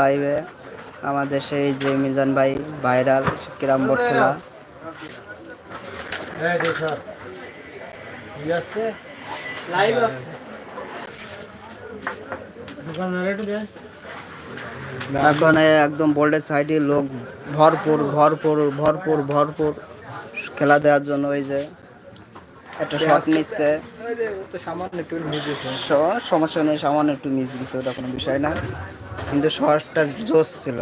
লাইভে আমাদের সেই যে মিজান ভাই ভাইরাল ক্যারাম বোর্ড খেলা। হ্যাঁ এখন একদম বোর্ডের সাইডে লোক ভরপুর ভরপুর ভরপুর ভরপুর খেলা দেওয়ার জন্য ওই যে একটা শট নিচ্ছে। সামান্য একটু সমস্যা নেই সামান্য একটু মিস গেছে ওটা কোনো বিষয় না। কিন্তু শটটা জোস ছিল।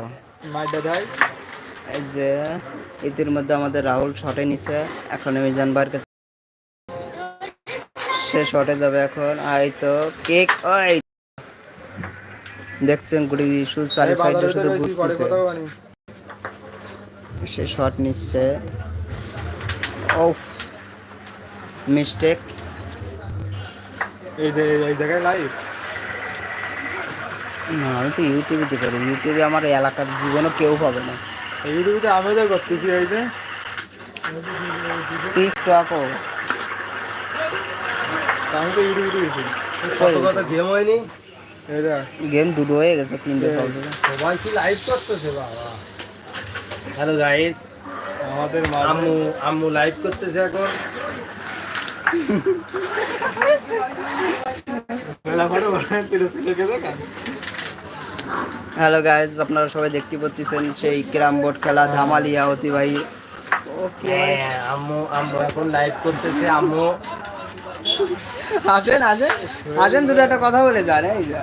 এই যে ইতির মধ্যে আমাদের রাহুল শটে নিছে। এখন ভাইয়ের কাছে সে শটে যাবে এখন। আর এই তো কেক ওই দেখছেন গুড়ি শুধু চারি সাইডে শুধু ঘুরতেছে। সে শট নিচ্ছে। ওফ মিস্টেক এই দে এই লাইভ না আমি তো ইউটিউবে দিতে পারি ইউটিউবে আমার এলাকার জীবনও কেউ পাবে না। ইউটিউবে আমি তো করতেছি এই যে। টিকটকও আমি তো ইউটিউবে গেছি কত কথা গেম হয়নি? এই গেম দুটো হয়ে গেছে তিনটে চলছে। সবাই কি লাইভ করতেছে বাবা? হ্যালো গাইস আমাদের আম্মু আম্মু লাইভ করতেছে এখন। হ্যালো গাইজ আপনারা সবাই দেখতে পাচ্ছেন সেই ক্যারাম বোর্ড খেলা ধামালিয়া অতি ভাই হ্যাঁ, আম্মু আম্মু এখন লাইভ করতেছে আম্মু। আসেন আসেন। আসেন দুটো একটা কথা বলে যান এই যা।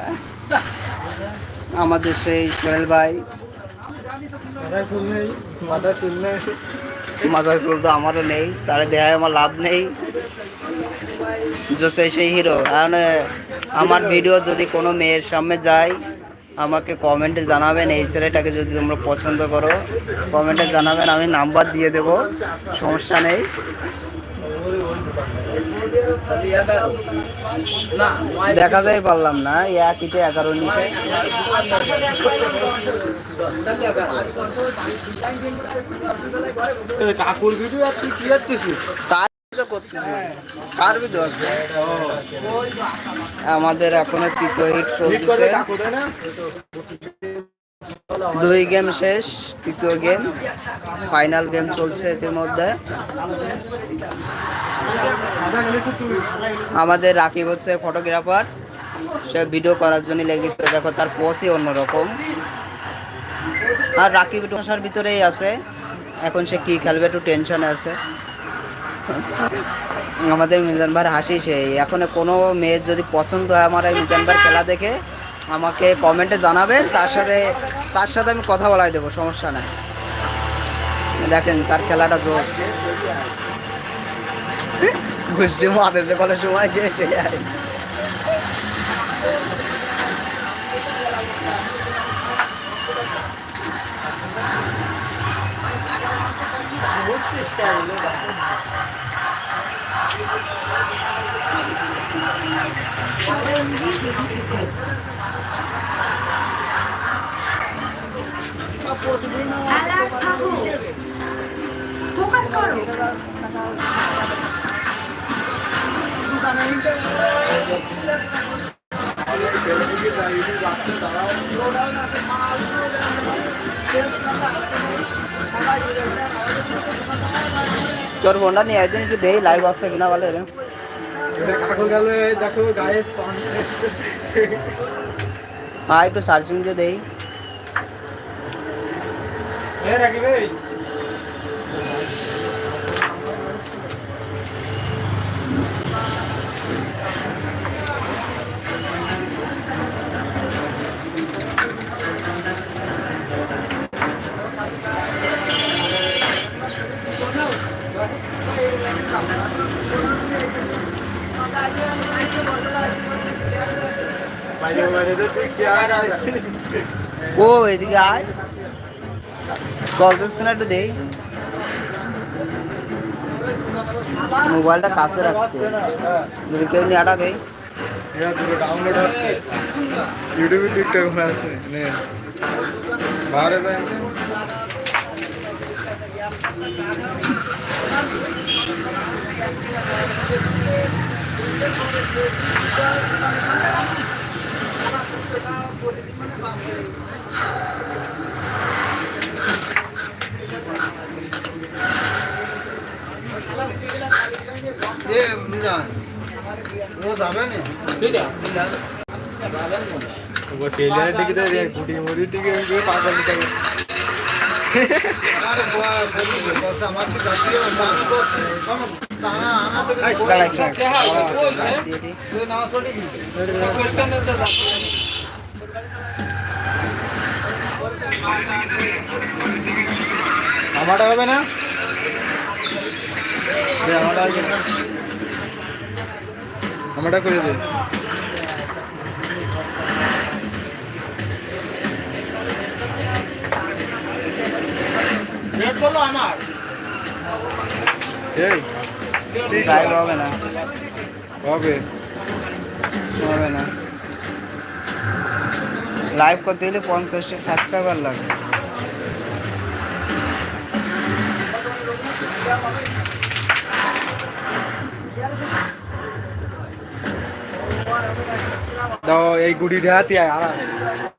আমাদের সেই সোহেল ভাই। মাথা মাথায় চুল তো আমারও নেই তার দেহায় আমার লাভ নেই। যে সেই সেই হিরো কারণ আমার ভিডিও যদি কোনো মেয়ের সামনে যায় আমাকে কমেন্টে জানাবেন, এই ছেলেটাকে যদি তোমরা পছন্দ করো কমেন্টে জানাবেন, আমি নাম্বার দিয়ে দেব, সমস্যা নেই। দেখা যায় পারলাম না এক এগারো নিচে। কাকুর কি তো করতেছি কার ভিডিও আছে আমাদের এখনও তৃতীয় হিট না দুই গেম শেষ, তৃতীয় গেম ফাইনাল গেম চলছে এর মধ্যে। আমাদের রাকিব হচ্ছে ফটোগ্রাফার সে ভিডিও করার জন্য লেগেছে। দেখো, তার পোসই অন্যরকম। আর রাকিব একটু ভিতরেই আছে। এখন সে কি খেলবে একটু টেনশনে আছে। আমাদের মিজান ভাইয়ের হাসি সেই। এখন কোনো মেয়ের যদি পছন্দ হয় আমার এই মিজান ভাইয়ের খেলা দেখে, আমাকে কমেন্টে জানাবেন, তার সাথে তার সাথে আমি কথা বলাই দেবো, সমস্যা নাই। দেখেন তার খেলাটা জোশ। গোষ্ঠী মারেছে কোনো সময় হয়ে যায়। ফোকাস করো তোর ফোনটা নিয়ে একদিন একটু দেই লাইভ আসছে কিনা বলে রে হ্যাঁ একটু সার্চিং দিয়ে দেই এ রাখি ভাই বাইরে বাইরে তো তুই কি আর আসছিস ও এদিকে আয় চলতেছ কিনা একটু দেই মোবাইলটা কাছে রাখতে যদি কেউ নিয়ে আটা দেই এটা দুটো ডাউনলোড আছে ইউটিউবে টিকটক করে আছে নে ये निदान वो सामने नहीं ठीक है। निदान वो टेलर टिक दे दे कुटी मोरी टिक है ये पागल निकल अरे बुआ बोली तो सामान की गलती है ना तो को हम ताना आना तो क्या है। वो ना सोड़ी क्वेश्चन है। तो আমারটা হবে না দে আমারটা হবে না আমারটা করে দে এই লাইভ হবে না হবে হবে না লাইভ করতে গেলে পঞ্চাশটি সাবস্ক্রাইবার লাগে দাও এই গুড়ি দেহাতি আয়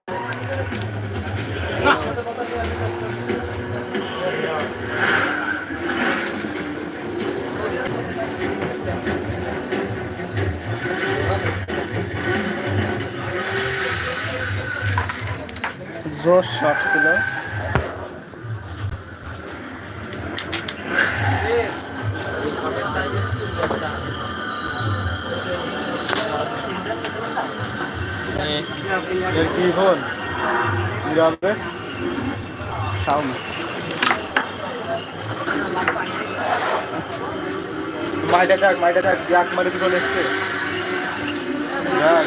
জোর শট ছিল। এর কি ফোন মাইটা থাক মাইটা থাক ব্যাক মারি দিবন এসছে। হ্যাঁ।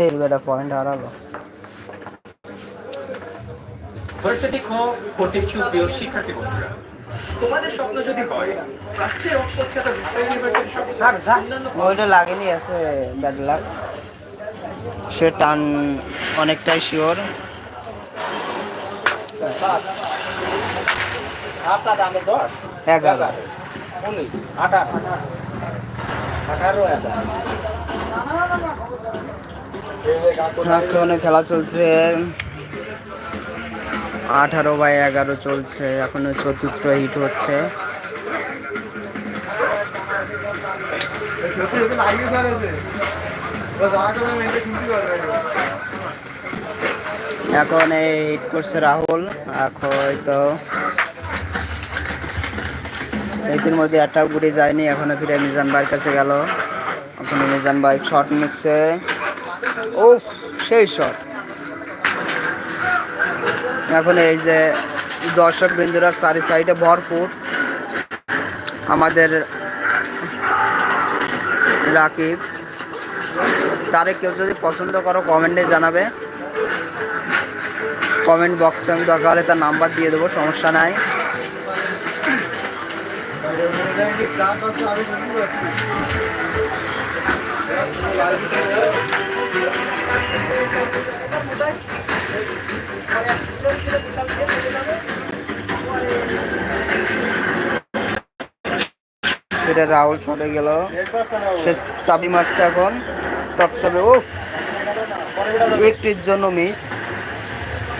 এই একটা পয়েন্ট হারালো ভার্সিটি খ সুপ্রিয় শিক্ষার্থী বন্ধুরা। তোমাদের স্বপ্ন যদি হয় রাষ্ট্রের ঢাকা ইউনিভার্সিটির ওইটা লাগেনি আছে ব্যাড লাক সে টান অনেকটাই শিওর এগারো। এখন খেলা চলছে। আঠারো বাই এগারো চলছে। এখন চতুর্থ হিট হচ্ছে। এখন এই হিট করছে রাহুল। হয়তো মধ্যে একটা গুড়ি যায়নি, এখনও ফিরে মিজান ভাইয়ের কাছে গেল। এখন মিজান ভাই শট নিচ্ছে। ও সেই শট এখন এই যে দর্শক বিন্দুরা চারি সাইডে ভরপুর। আমাদের রাকিব। তারে কেউ যদি পছন্দ করো কমেন্টে জানাবে। কমেন্ট বক্সে আমি দরকার হলে তার নাম্বার দিয়ে দেবো, সমস্যা নাই। রাহুল চলে গেল। সে সাবি মারছে এখন। টপ চাবে ও একটির জন্য মিস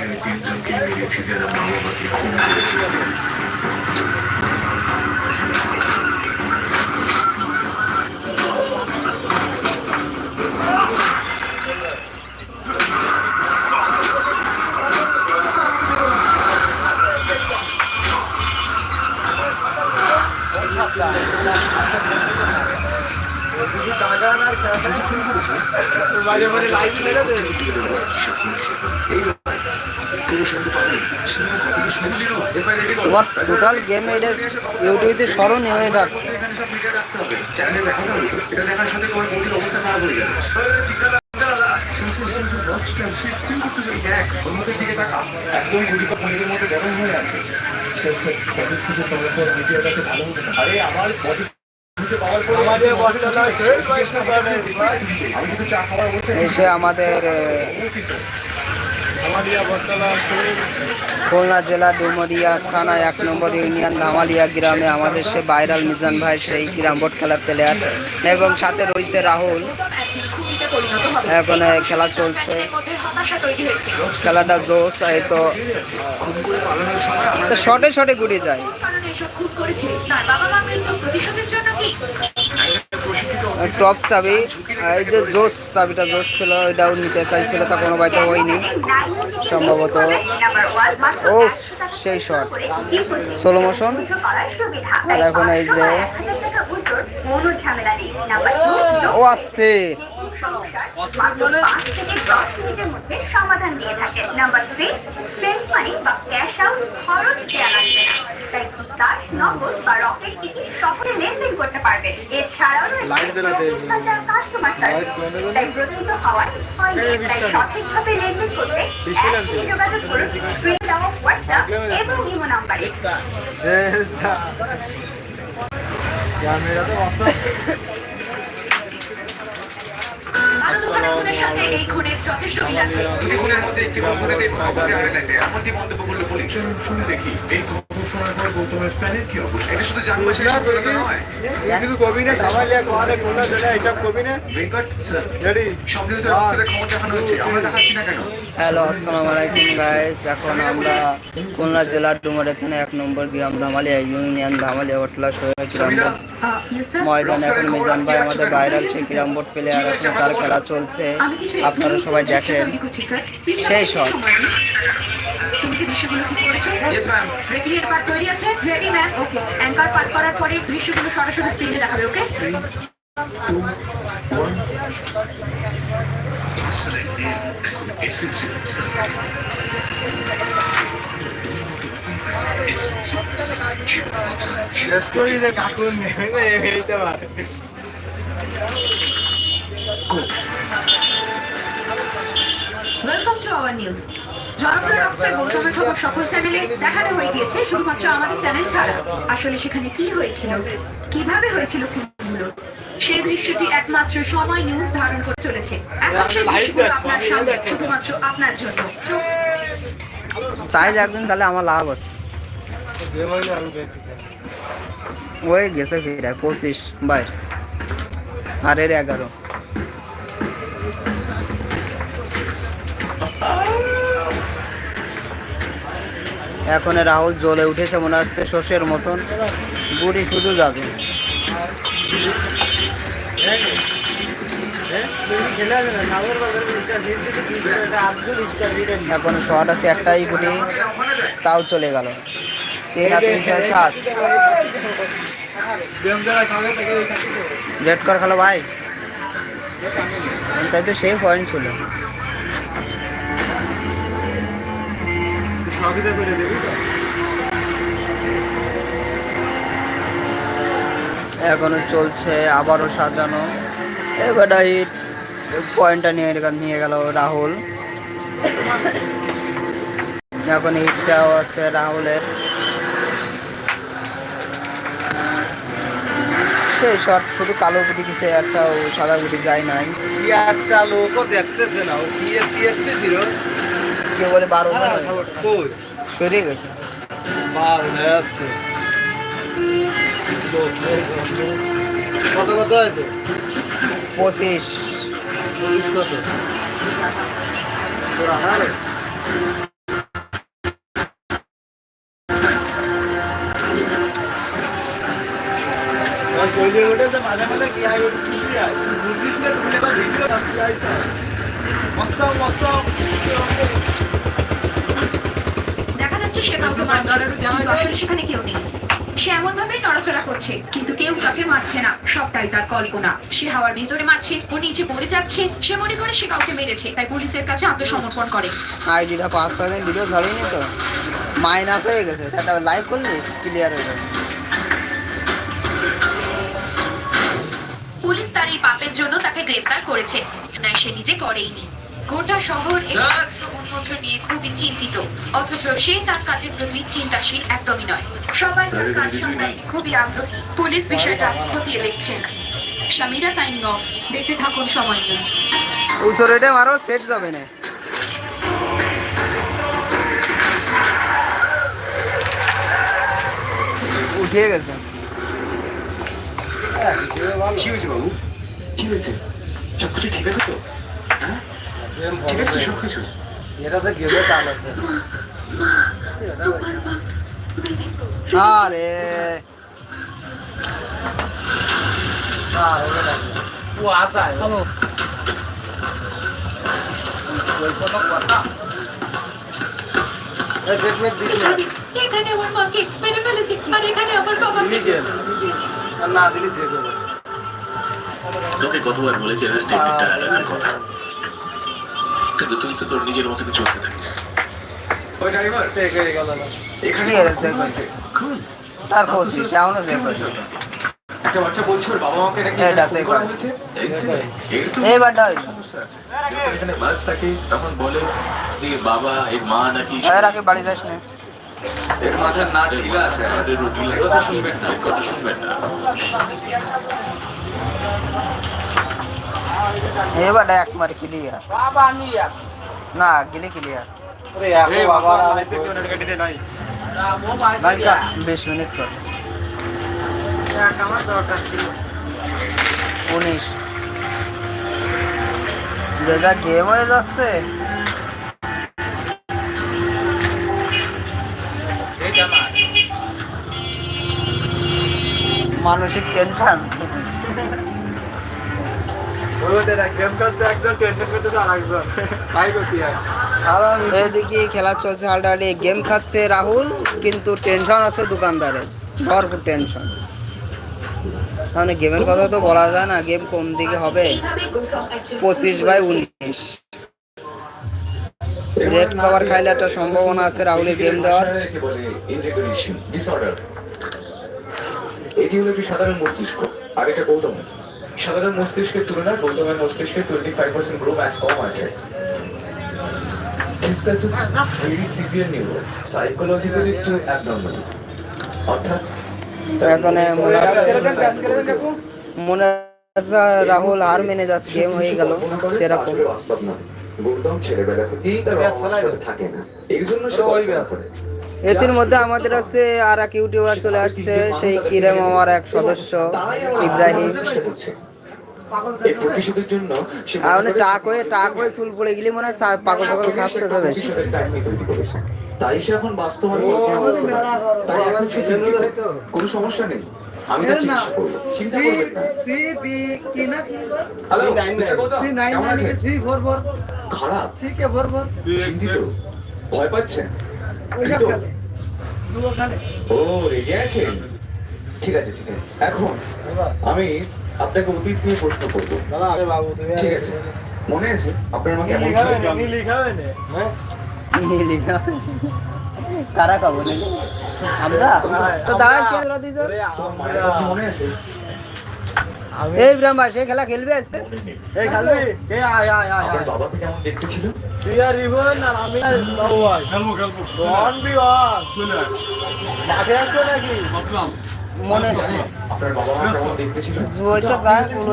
আমি তিনজনকে মেরেছি যারা মা বাবাকে খুন করেছিল টোটাল গেম এটা ইউটিউবে স্মরণীয় হয়ে থাক। পরে আমাদের আমাদের খুলনা জেলা ডুমরিয়া থানা এক নম্বর ইউনিয়ন ধামালিয়া গ্রামে আমাদের সে বাইরাল মিজান ভাই সেই গ্রাম বোর্ড খেলার প্লেয়ার এবং সাথে রয়েছে রাহুল। এখন খেলা চলছে। খেলাটা জোস এই তো শটে শটে গুড়ি যায়। টপ চাবি। এই যে জোস চাবিটা জোস ছিল ওইটাও নিতে চাইছিল তা কোনো বাইতে হয়নি সম্ভবত। ও সেই শট। সোলো মোশন আর এখন এই যে ঝামেলা নেই নাম্বার ও আসতে সমাধান দিয়ে থাকে। নাম্বার থ্রি সেন্স মানি বা ক্যাশ আউট খরচ দেওয়া লাগবে না। তাই দাস নগদ বা রকেট টিকিট লেনদেন করতে পারবে। এছাড়াও কাস্টমার সার্ভিস তাই প্রতারিত হওয়ার তাই সঠিকভাবে লেনদেন করতে যোগাযোগ করুন স্ক্রিন দেওয়া হোয়াটসঅ্যাপ এবং ইমো নাম্বারে ক্যামেরা তো দুটি খুনের মধ্যে একটি মন্তব্য দেখি এই শোনার পর গৌতমের ফ্যানের কি অবস্থা? এটা শুধু জানবাসীর সফলতা নয়। কিন্তু কবি না ধামালিয়া কোয়ালে কোনা যেটা এসব কবি না। ভেঙ্কট স্যার রেডি সব নিউজের অফিসারের খবর দেখানো হচ্ছে। আমরা দেখাচ্ছি না কেন? হ্যালো আসসালামু আলাইকুম গাইস এখন আমরা খুলনা জেলার ডুমার এখানে এক নম্বর গ্রাম ধামালিয়া ইউনিয়ন ধামালিয়া ওটলা গ্রাম ময়দানে এখন মিজান ভাই আমাদের ভাইরাল সেই গ্রাম বোর্ড প্লেয়ার এখন তার খেলা চলছে। আপনারা সবাই দেখেন। সেই সব তুমি কি দৃশ্যগুলো করেছ? ইয়েস ম্যাম রেপিলিয়েট পার্ট তৈরি আছে ready ma'am okay anchor part করার পরে দৃশ্যগুলো সরাসরি স্ক্রিনে দেখাবে ওকে রেস্টুরেন্টে কাকুন নেমে এইতে জনপ্রিয় রকস্টার গৌতমের খবর সকল চ্যানেলে দেখানো হয়ে গিয়েছে শুধুমাত্র আমাদের চ্যানেল ছাড়া। আসলে সেখানে কি হয়েছিল? কীভাবে হয়েছিল খুনগুলো? সেই দৃশ্যটি একমাত্র সময় নিউজ ধারণ করে চলেছে। এখন সেই দৃশ্যগুলো আপনার সামনে শুধুমাত্র আপনার জন্য। তাই একদিন তাহলে আমার লাভ আছে। ওই গেছে ফিরে পঁচিশ বাইশ। আর এর এগারো। এখন রাহুল জ্বলে উঠেছে মনে হচ্ছে শোষের মতন। বুড়ি শুধু যাবে। এখন শট আছে একটাই গুটি, তাও চলে গেল। তিন আর তিন ছয় সাত। রেড কর খেলো ভাই। তাই তো সেই পয়েন্ট ছিল। সহযোগিতা করে দেবি এখনও চলছে আবারও সাজানো। এবারটা হিট পয়েন্টটা নিয়ে নিয়ে গেল রাহুল। এখন হিটটাও আছে রাহুলের। সেই শট শুধু কালো গুটি কিছু একটাও সাদা গুটি যায় নাই। একটা লোকও দেখতেছে না ও কি দেখতেছিল কেউ বলে বারো কই? সরিয়ে গেছে। কত কত আছে পঁচিশ। কত? তোরা হারে কইলে উঠেছে মাঝে মাঝে কি আই বুঝিস না তুমি বা ভিডিও আসছে আইসা মস্ত মস্ত দেখা যাচ্ছে সে কাউকে মারছে আসলে সেখানে কেউ নেই। সে এমন ভাবে নড়াচড়া করছে কিন্তু কেউ তাকে মারছে না। সবটাই তার কল্পনা। সে হাওয়ার ভেতরে মারছে ও নিচে পড়ে যাচ্ছে। সে মনে করে সে কাউকে মেরেছে তাই পুলিশের কাছে আত্মসমর্পণ করে। আইডিটা পাঁচ ছয় দিন ভিডিও ধরেনি তো? মাইনাস হয়ে গেছে। সেটা লাইভ করলে? ক্লিয়ার হয়ে যাবে পুলিশ তার এই পাপের জন্য তাকে গ্রেফতার করেছে। না সে নিজে করেইনি। গোটা শহর এই উন্মোচন নিয়ে খুবই চিন্তিত। অথচ সে তার কাজের প্রতি চিন্তাশীল একদমই নয়। সবাই তার কাজ সম্পর্কে খুবই আগ্রহী। পুলিশ বিষয়টা খতিয়ে দেখছেন। শামিরা সাইনিং অফ দেখতে থাকুন সময় নিয়ে। উঁচু রেটে মারো সেট যাবে না। উঠিয়ে গেছে। কি হয়েছে বাবু। কি হয়েছে? সবকিছু ঠিক আছে তো? হ্যাঁ? এটা যে গেলে টান আছে আরে মেরে ফেলেছে আর এখানে আমার বাবাকে দিলি না দিলি যে দেবে তোকে কতবার বলেছি রাখার কথা। কিন্তু তুই তো তোর নিজের মতো চলতে থাকিস। ওই ড্রাইভার চেক হয়ে গেল না এখানে ঠিক আছে, check হয়েছে। তার করছি সে এখনও চেক করছে একটা বাচ্চা বলছে ওর বাবা মাকে নাকি এটা ফোন করা হয়েছে? এর তো এইবারটা হইল সমস্যা আছে। যখন এখানে বাস থাকে তখন বলে যে বাবা এর মা নাকি এর আগে বাড়ি যাস না। এর মাথার না ঢিলা আছে। আমাদের রুগী কথা শুনবেন না কথা শুনবেন না। এবারটা একবার ক্লিয়ার না গেলে ক্লিয়ার বিশ মিনিট ছিল। উনিশ। যেটা গেম হয়ে যাচ্ছে। মানসিক টেনশন এদিকে খেলা চলছে অলরেডি গেম খাচ্ছে রাহুল কিন্তু টেনশন আছে দোকানদারের। ভরপুর টেনশন মানে গেমের কথা তো বলা যায় না গেম কোন দিকে হবে? পঁচিশ বাই উনিশ। রেড কভার খাইলে একটা সম্ভাবনা আছে রাহুলের গেম দেওয়ার। এটি হলো একটি সাধারণ মস্তিষ্ক আর এটা গৌতম। সাধারণ মস্তিষ্কের তুলনায় গৌতমের মস্তিষ্কে twenty five percent grow much কম আছে। Discusses very severe neuro psychologically একটু অ্যাবনর্মাল অর্থাৎ এখন মনে মনে রাহুল হার মেনে যাচ্ছে গেম হয়ে গেল সেরকম। বাস্তব নয়। গৌতম ছেলেবেলা থেকেই তার থাকে না। এই জন্য সে ওই এটির মধ্যে আমাদের আছে আর এক ইউটিউবার চলে আসছে সেই কিরেম আমার এক সদস্য ইব্রাহিম। সে টাক হয়ে টাক হয়ে চুল পড়ে গেলে মনে হয় পাগল পাগল কাহিনী তৈরি তাই সে এখন বাস্তব আর কল্পনা করতে পারে। তাই এখন কোনো সমস্যা নেই আমি তার চিকিৎসা করব। চিন্তা করবেন না হ্যালো মিস্টার গৌতম কেমন আছেন? খারাপ? চিন্তিত? ভয় পাচ্ছেন? ও রেগে আছেন? ঠিক আছে ঠিক আছে। এখন আমি আপনাকে অতীত নিয়ে প্রশ্ন করব। ঠিক আছে। মনে আছে? আপনার আমাকে কেমন ছিল লিখা হয়? না হ্যাঁ নীলি না? কারা খাব আমরা? তো কথা মনে আছে? এই ইব্রাহিম ভাই সে খেলা খেলবে আজকে? মনে এই খালি এই আয় আয় আয় আপনার আয়। বাবাকে কেমন দেখতে ছিল তুই আর রিবন আর আমি আর বাবু ভাই খেলব। খেলব রন বি অন মাঠে আসছো নাকি? মনে আপনার বাবা মা কেমন দেখতে ছিল তো যা কুল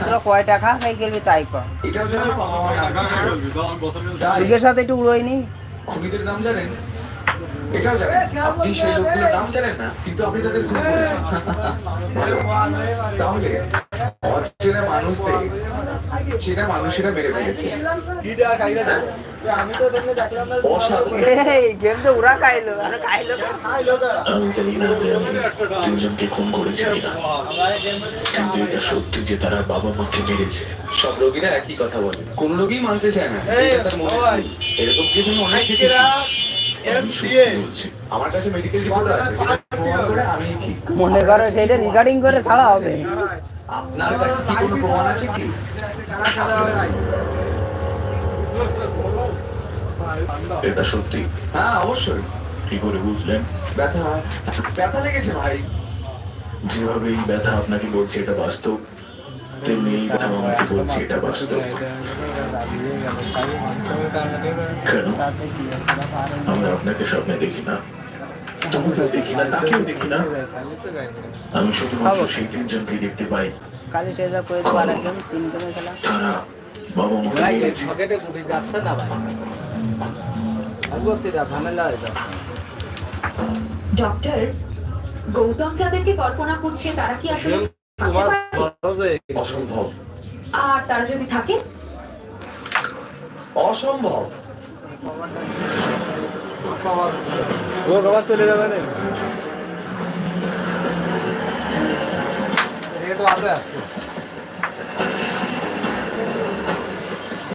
তোরা কয় টাকা খাই খেলবি তাই কর। এটাও বাবা সাথে একটু উড়োয়নি খুনিদের নাম জানেন? এটাও জানেন। আপনি সেই লোকগুলোর নাম জানেন না কিন্তু আপনি তাদের খুন করেছেন তাহলে অচেনা মানুষদের চেনা মানুষেরা মেরে ফেলেছে। সত্যি যে তারা বাবা মাকে মেরেছে। সব রোগীরা একই কথা বলে। কোন রোগী মানতে চায় না। এরকম কিছু আমি অনেক দেখেছি আজকেরা আমি এমসিএ সত্যি বলছি। আমার কাছে মেডিকেল রিপোর্ট আছে। করে আমি ঠিক মনে করো সেটা রেকর্ডিং করে ছাড়া হবে। আপনার কাছে কি কোনো প্রমাণ আছে কি? এটা সত্যি? হ্যাঁ অবশ্যই। কি করে বুঝলেন? ব্যথা ব্যথা লেগেছে ভাই। যেভাবে এই ব্যথা আপনাকে বলছে এটা বাস্তব। তেমনি এই ব্যথা আমাকে বলছে এটা বাস্তব। আমরা আপনাকে স্বপ্নে দেখি না। তোমাকেও দেখি না তাকেও দেখি না। আমি শুধুমাত্র সেই তিনজনকে দেখতে পাই। কালি সেজা করে দেবো আর একজন তিন গেমে খেলা তারা বাবা মাকে ভাই পকেটে উঠে যাচ্ছে না ভাই আমি বলছি ঝামেলা হয়ে যাচ্ছে ডক্টর গৌতম যাদেরকে কল্পনা করছে তারা কি আসলে অসম্ভব। আর তারা যদি থাকে? অসম্ভব। চলে যাবে না তো আছে আজকে